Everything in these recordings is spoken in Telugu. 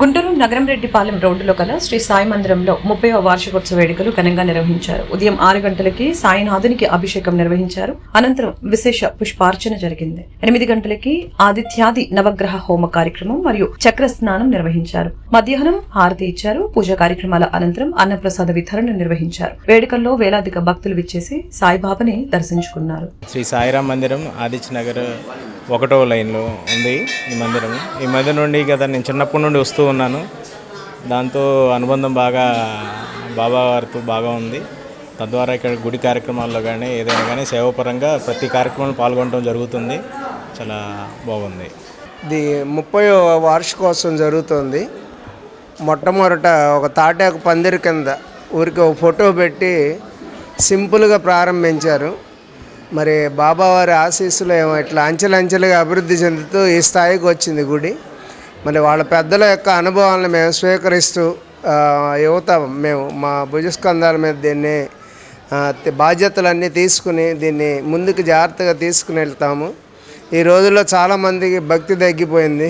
గుంటూరు నగరం రెడ్డిపాలెం రోడ్డులో కల శ్రీ సాయి మందిరంలో ముప్పైవ వార్షికోత్సవ వేడుకలు ఘనంగా నిర్వహించారు. ఉదయం ఆరు గంటలకి సాయినాథునికి అభిషేకం నిర్వహించారు. అనంతరం విశేష పుష్పార్చన జరిగింది. ఎనిమిది గంటలకి ఆదిత్యాది నవగ్రహ హోమ కార్యక్రమం మరియు చక్ర స్నానం నిర్వహించారు. మధ్యాహ్నం హారతి ఇచ్చారు. పూజా కార్యక్రమాల అనంతరం అన్నప్రసాద వితరణ నిర్వహించారు. వేడుకల్లో వేలాదిగా భక్తులు విచ్చేసి సాయిబాబాని దర్శించుకున్నారు. శ్రీ సాయిరాం మందిరం ఆదిత్య నగర్ ఒకటో లైన్లో ఉంది ఈ మందిరం. ఈ మందిరం నుండి గత నేను చిన్నప్పటి నుండి వస్తూ ఉన్నాను. దాంతో అనుబంధం బాగా బాబా వారితో బాగా ఉంది. తద్వారా ఇక్కడ గుడి కార్యక్రమాల్లో కానీ ఏదైనా కానీ సేవాపరంగా ప్రతి కార్యక్రమంలో పాల్గొనడం జరుగుతుంది. చాలా బాగుంది. ఇది ముప్పై వార్షికోత్సవం జరుగుతుంది. మొట్టమొదట ఒక తాటాకు పందిరి కింద ఊరికి ఒక ఫోటో పెట్టి సింపుల్గా ప్రారంభించారు. మరి బాబావారి ఆశీస్సులు ఏమో ఇట్లా అంచెలంచెలుగా అభివృద్ధి చెందుతూ ఈ స్థాయికి వచ్చింది గుడి. మరి వాళ్ళ పెద్దల యొక్క అనుభవాలను మేము స్వీకరిస్తూ యువత మేము మా భుజస్కంధాల మీద దీన్ని బాధ్యతలన్నీ తీసుకుని దీన్ని ముందుకు జాగ్రత్తగా తీసుకుని వెళ్తాము. ఈ రోజుల్లో చాలామందికి భక్తి తగ్గిపోయింది.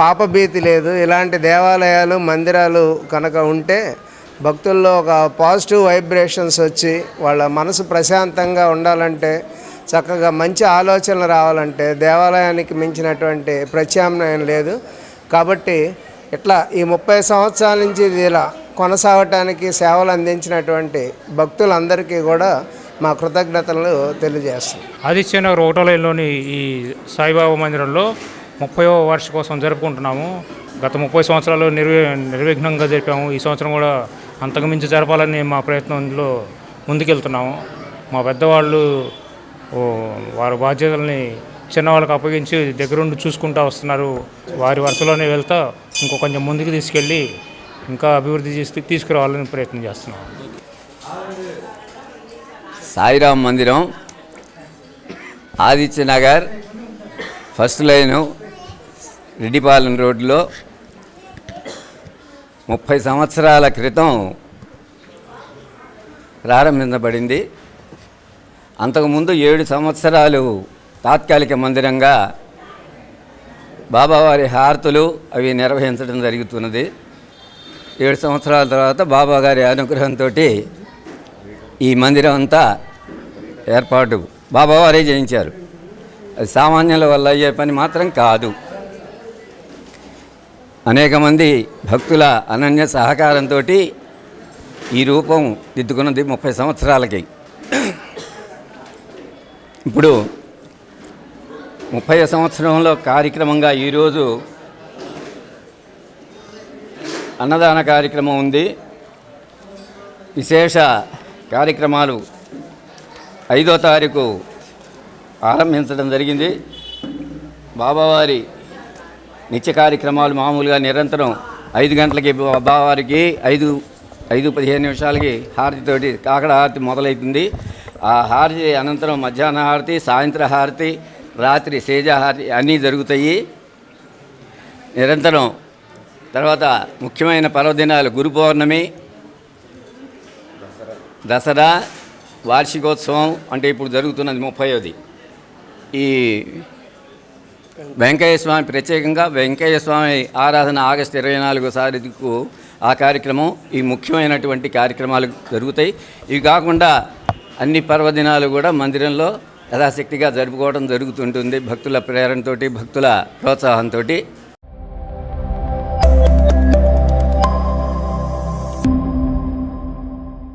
పాపభీతి లేదు. ఇలాంటి దేవాలయాలు మందిరాలు కనుక ఉంటే భక్తుల్లో ఒక పాజిటివ్ వైబ్రేషన్స్ వచ్చి వాళ్ళ మనసు ప్రశాంతంగా ఉండాలంటే చక్కగా మంచి ఆలోచనలు రావాలంటే దేవాలయానికి మించినటువంటి ప్రత్యామ్నాయం లేదు. కాబట్టి ఇట్లా ఈ ముప్పై సంవత్సరాల నుంచి ఇది ఇలా కొనసాగటానికి సేవలు అందించినటువంటి భక్తులందరికీ కూడా మా కృతజ్ఞతలు తెలియజేస్తున్నాం. ఆదిత్యనగర్ ఓటోలయంలోని ఈ సాయిబాబా మందిరంలో ముప్పైవ వార్షికోత్సవం జరుపుకుంటున్నాము. గత ముప్పై సంవత్సరాలు నిర్వి నిర్విఘ్నంగా జరిపాము. ఈ సంవత్సరం కూడా అంతకుమించి జరపాలని మా ప్రయత్నంలో ముందుకెళ్తున్నాము. మా పెద్దవాళ్ళు వారి బాధ్యతల్ని చిన్నవాళ్ళకి అప్పగించి దగ్గరుండి చూసుకుంటూ వస్తున్నారు. వారి వరుసలోనే వెళ్తా ఇంకో కొంచెం ముందుకు తీసుకెళ్ళి ఇంకా అభివృద్ధి చేసి తీసుకురావాలని ప్రయత్నం చేస్తున్నాం. సాయిరామ్ మందిరం ఆదిత్యనగర్ ఫస్ట్ లైను రెడ్డిపాలెం రోడ్లో ముప్పై సంవత్సరాల క్రితం ప్రారంభించబడింది. అంతకుముందు ఏడు సంవత్సరాలు తాత్కాలిక మందిరంగా బాబావారి హారతులు అవి నిర్వహించడం జరుగుతున్నది. ఏడు సంవత్సరాల తర్వాత బాబాగారి అనుగ్రహంతో ఈ మందిరం అంతా ఏర్పాటు. బాబావారే చేయించారు అది సామాన్యుల వల్ల అయ్యే పని మాత్రం కాదు. అనేక మంది భక్తుల అనన్య సహకారంతో ఈ రూపం దిద్దుకున్నది ముప్పై సంవత్సరాలకి. ఇప్పుడు ముప్పై సంవత్సరంలో కార్యక్రమంగా ఈరోజు అన్నదాన కార్యక్రమం ఉంది. విశేష కార్యక్రమాలు ఐదో తారీఖు ఆరంభించడం జరిగింది. బాబావారి నిత్య కార్యక్రమాలు మామూలుగా నిరంతరం ఐదు గంటలకి బాబావారికి ఐదు ఐదు పదిహేను నిమిషాలకి హారతితోటి కాకడ హారతి మొదలవుతుంది ఆ హారతి అనంతరం మధ్యాహ్న హారతి సాయంత్ర హారతి రాత్రి సేజహారతి అన్నీ జరుగుతాయి. నిరంతరం. తర్వాత ముఖ్యమైన పర్వదినాలు గురు పౌర్ణమి దసరా వార్షికోత్సవం అంటే ఇప్పుడు జరుగుతున్నది ముప్పైవది. ఈ వెంకయ్య స్వామి ప్రత్యేకంగా వెంకయ్య స్వామి ఆరాధన ఆగస్టు ఇరవై నాలుగో తారీఖు ఆ కార్యక్రమం ఈ ముఖ్యమైనటువంటి కార్యక్రమాలు జరుగుతాయి. ఇవి కాకుండా అన్ని పర్వదినాలు కూడా మందిరంలో యథాశక్తిగా జరుపుకోవడం జరుగుతుంటుంది. భక్తుల ప్రేరణతోటి భక్తుల ప్రోత్సాహంతో